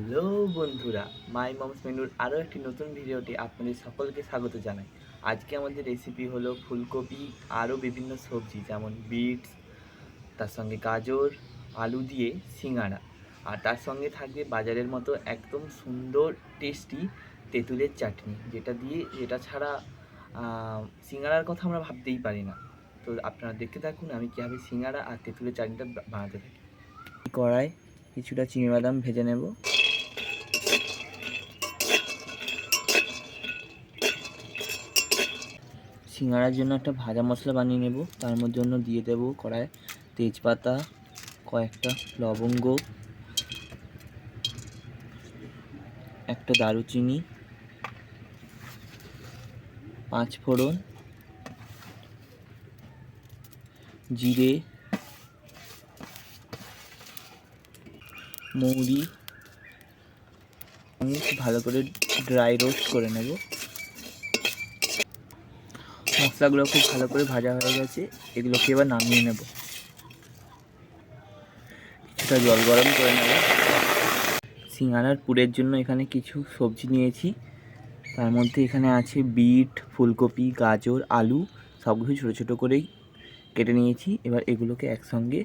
Hello বন্ধুরা মাই moms মেনুর আরও একটি নতুন ভিডিওটি আপনাদের সকলকে স্বাগত জানাই। আজকে আমাদের রেসিপি হলো ফুলকপি আরও বিভিন্ন সবজি যেমন বিটস তার সঙ্গে গাজর আলু দিয়ে সিঙ্গাড়া। আর তার সঙ্গে থাকবে বাজারের মতো একদম সুন্দর টেস্টি তেঁতুলের চাটনি যেটা দিয়ে যেটা ছাড়া আহ, সিঙ্গাড়ার কথা আমরা ভাবতেই পারি না। তো আপনারা দেখতে থাকুন আমি কীভাবে সিঙ্গাড়া আর তেঁতুলের চাটনিটা বানাতে থাকি। কড়াই কিছুটা চিনি বাদাম ভেজে নেব। সিঙ্গাড়ার জন্য একটা ভাজা মশলা বানিয়ে নেব। তার মধ্যে দিয়ে দেব কড়ায় তেজপাতা, কয়েকটা লবঙ্গ, একটা দারুচিনি, পাঁচ ফোড়ন, জিরে, মৌরি আমি ভালো করে ড্রাই রোস্ট করে নেব। মশলাগুলো খুব ভালো করে ভাজা হয়ে গেছে, এগুলোকে এবার নামিয়ে নেব। কিছুটা জল গরম করে নেব। সিঙ্গারার পুরের জন্য এখানে কিছু সবজি নিয়েছি। তার মধ্যে এখানে আছে বিট, ফুলকপি, গাজর, আলু সব কিছু ছোটো ছোটো করেই কেটে নিয়েছি। এবার এগুলোকে একসঙ্গে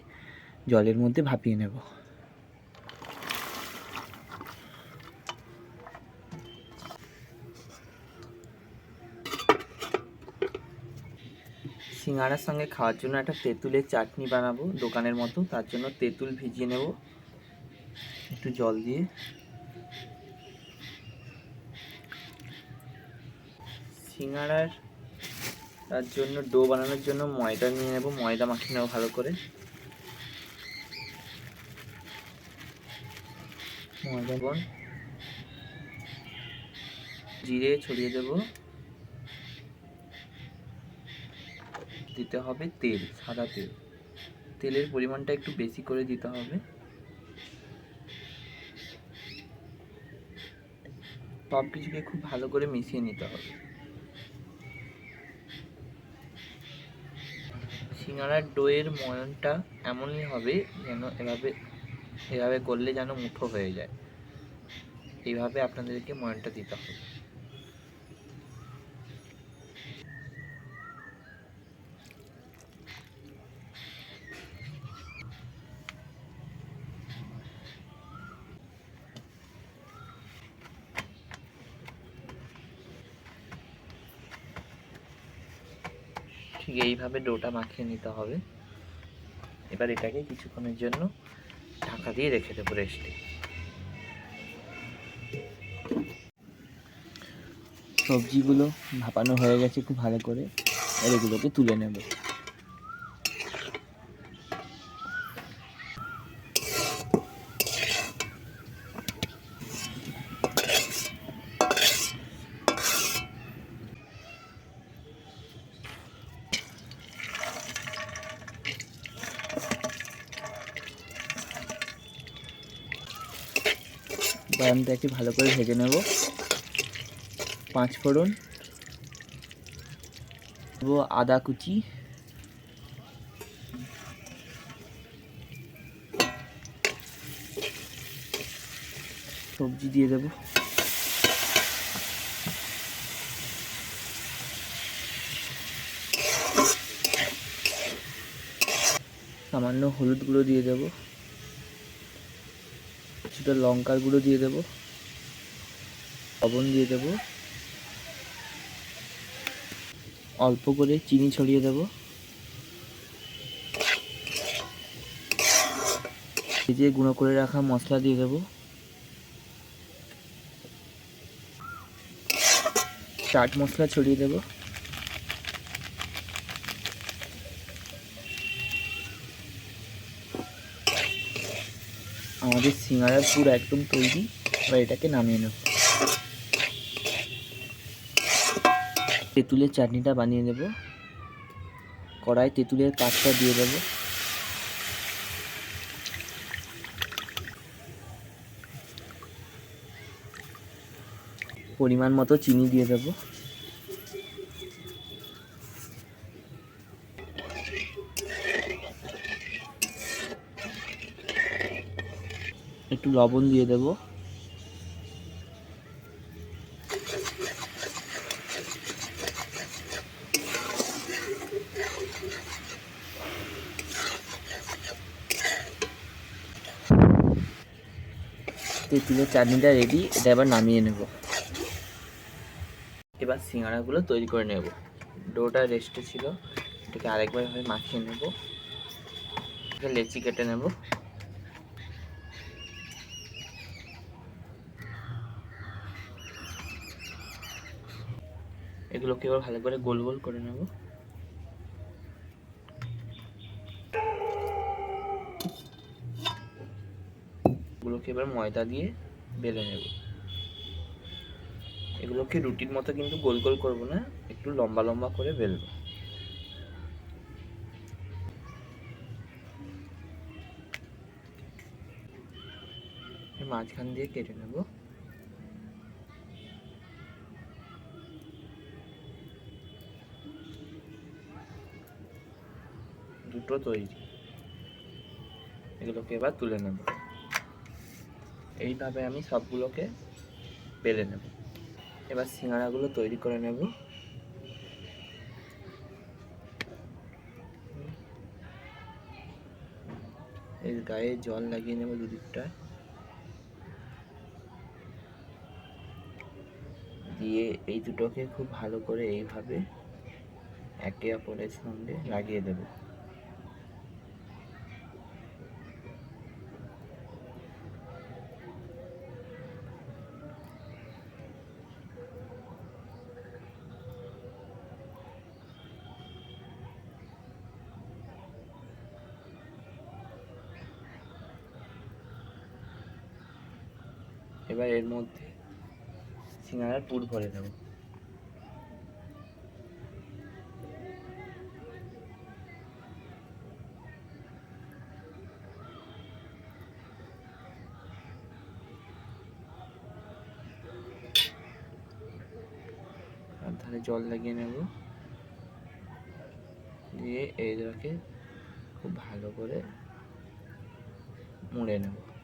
জলের মধ্যে ভাপিয়ে নেব। সিঙ্গারার সঙ্গে খাওয়ার জন্য একটা তেঁতুলের চাটনি বানাবো দোকানের মতো, তার জন্য তেঁতুল ভিজিয়ে নেব। একটু জল দিয়ে। সিঙ্গারার, তার জন্য ডো বানানোর জন্য ময়দা নিয়ে নেব, ময়দা মাখিয়ে নেব ভালো করে। ময়দা বন জিরে ছড়িয়ে দেবো। দিতে হবে তেল, সাদা তেল। তেলের পরিমাণটা একটু বেশি করে দিতে হবে। সব কিছুকে খুব ভালো করে মিশিয়ে নিতে হবে। সিঙ্গারার ডোয়ের ময়নটা এমনই হবে যেন এভাবে এভাবে করলে যেন মুঠো হয়ে যায়। এইভাবে আপনাদেরকে ময়নটা দিতে হবে। এইভাবে ডোটা মাখিয়ে নিতে হবে। এবার এটাকে কিছুক্ষণের জন্য ঢাকা দিয়ে রেখে দেবো রেস্টে। সবজিগুলো ভাপানো হয়ে গেছে খুব ভালো করে। আর এগুলোকে তুলে নেব। বাদামটাকে ভালো করে ভেজে নেব। পাঁচ ফোড়ন। দেবো আদা কুচি। সবজি দিয়ে দেবো। সামান্য হলুদ গুঁড়ো দিয়ে দেবো। কিছুটা লঙ্কার গুঁড়ো দিয়ে দেবো। লবণ দিয়ে দেবো। অল্প করে চিনি ছড়িয়ে দেবো। ভেজে গুঁড়ো করে রাখা মশলা দিয়ে দেবো। চাট মশলা ছড়িয়ে দেবো। আমাদের সিঙ্গারার পুর একদম তৈরি, এবার এটাকে নামিয়ে নেব। তেঁতুলের চাটনিটা বানিয়ে নেব। কড়াই তেঁতুলের কাঠটা দিয়ে দেব। পরিমাণ মতো চিনি দিয়ে দেব। একটু লবণ দিয়ে দেব। তেঁতুলের চাটনিটা রেডি এটা এবার নামিয়ে নেব। এবার সিঙ্গাড়াগুলো তৈরি করে নেব। ডোটা রেস্টে ছিল। এটাকে আরেকবার মাখিয়ে নেব। লেচি কেটে নেব। এগুলোকে এবার ভালো করে গোল গোল করে নেব। এগুলোকে এবার ময়দা দিয়ে বেলে নেব। এগুলোকে রুটির মতো কিন্তু গোল গোল করব না, একটু লম্বা লম্বা করে বেলবো। মাঝখান দিয়ে কেটে নেব। দুটো তৈরি। এগুলোকে এবার তুলে নেব। এইভাবে আমি সবগুলোকে বেলে নেব। এবার সিঙ্গাড়াগুলো তৈরি করে নেব। এর গায়ে জল লাগিয়ে নেব দুদিকটায় দিয়ে এই দুটোকে খুব ভালো করে এইভাবে একে অপরের সঙ্গে লাগিয়ে দেব। এবার এর মধ্যে সিঙ্গারার পুর ভরে দেবো। ধারে জল লাগিয়ে নেব। দিয়ে এইটাকে খুব ভালো করে মুড়ে নেব।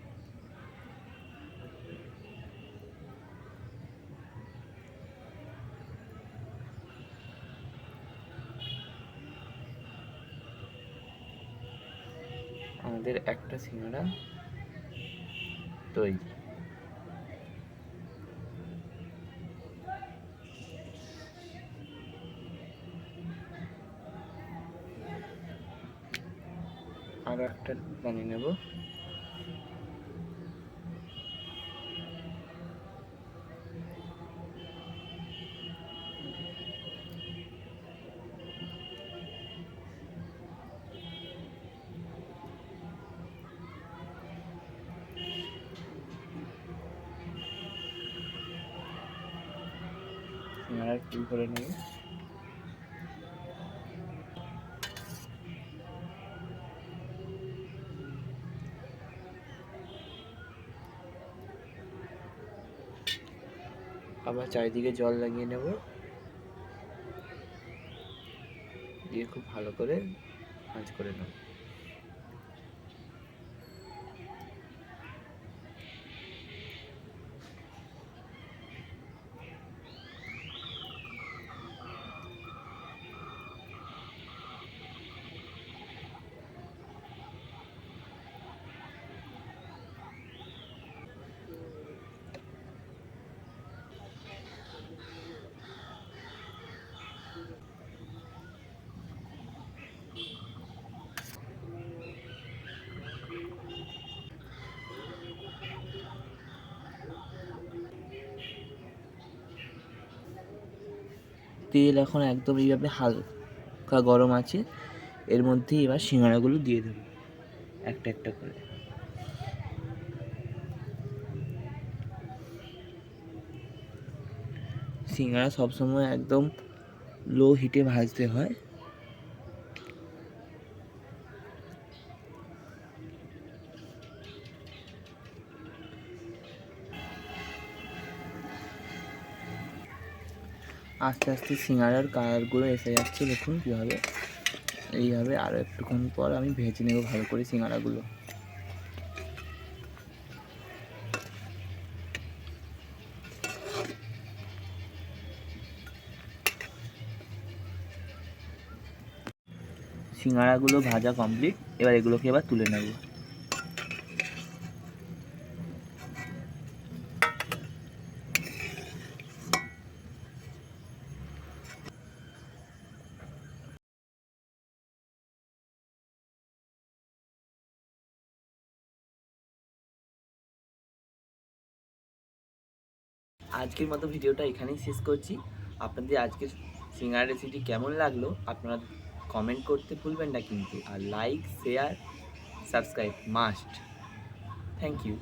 আমাদের একটা সিঙ্গারা তৈরি। আর একটা বানিয়ে নেব। ফুল করে নেব। আবার চারিদিকে জল লাগিয়ে নেব। দিয়ে খুব ভালো করে ভাঁজ করে নেব। তেল এখন একদম এইভাবে হালকা গরম আছে। এর মধ্যে এবার সিঙ্গাড়াগুলো দিয়ে দেবো। একটা একটা করে। সিঙ্গাড়া সবসময় একদম লো হিটে ভাজতে হয়। আস্তে আস্তে সিঙ্গারার কালারগুলো এসে যাচ্ছে, দেখুন কীভাবে। এইভাবে আরও একটুক্ষণ পর আমি ভেজে নেব ভালো করে সিঙ্গারাগুলো। সিঙ্গারাগুলো ভাজা কমপ্লিট এবার এগুলোকে এবার তুলে নেব। আজকের মতো ভিডিওটা এখানেই শেষ করছি। আপনাদের আজকের সিঙ্গার রেসিপি কেমন লাগল আপনারা কমেন্ট করতে ভুলবেন না কিন্তু। আর like share subscribe must thank you